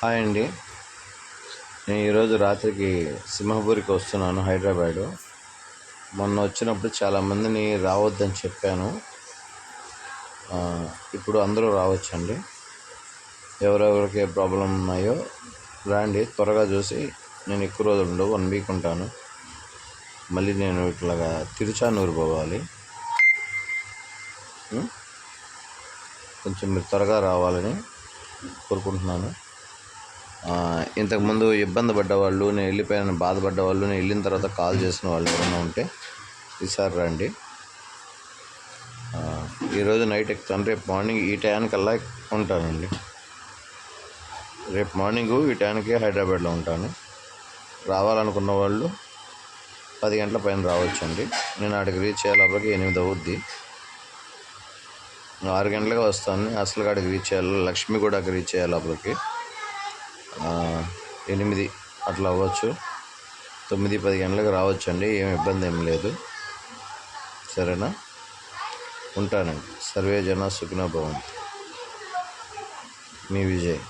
Hi అండి. నేను ఈరోజు రాత్రికి సింహపూరికి వస్తున్నాను హైదరాబాదు. మొన్న వచ్చినప్పుడు చాలామందిని రావద్దని చెప్పాను. ఇప్పుడు అందరూ రావచ్చండి. ఎవరెవరికి ఏ ప్రాబ్లం ఉన్నాయో రాండి త్వరగా చూసి నేను ఎక్కువ రోజులు ఉండవు వన్ వీక్ ఉంటాను. మళ్ళీ నేను ఇట్లాగా తిరుచానూరు పోవాలి. కొంచెం మీరు త్వరగా రావాలని కోరుకుంటున్నాను. ఇంతకుముందు ఇబ్బంది పడ్డ వాళ్ళు నేను వెళ్ళిపోయాను బాధపడ్డ వాళ్ళు నేను వెళ్ళిన తర్వాత కాల్ చేసిన వాళ్ళు ఎవరైనా ఉంటే ఈసారి రండి. ఈరోజు నైట్ ఎక్కుతాను. రేపు మార్నింగ్ ఈ టైంకల్లా ఉంటానండి. రేపు మార్నింగ్ ఈ టైంకి హైదరాబాద్లో ఉంటాను. రావాలనుకున్న వాళ్ళు పది గంటల పైన రావచ్చండి. నేను అక్కడికి రీచ్ అయ్యేలోపలికి ఎనిమిది అవుద్ది. ఆరు గంటలకు వస్తాను. అసలు కాడికి రీచ్ చేయాలి లక్ష్మి కూడా అక్కడికి రీచ్ అయ్యే ఎనిమిది అట్లా అవ్వచ్చు. తొమ్మిది పది గంటలకు రావచ్చండి ఏం ఇబ్బంది ఏం లేదు. సరేనా? ఉంటానండి. సర్వే జన సుఖినో భవంతి. మీ విజయ్.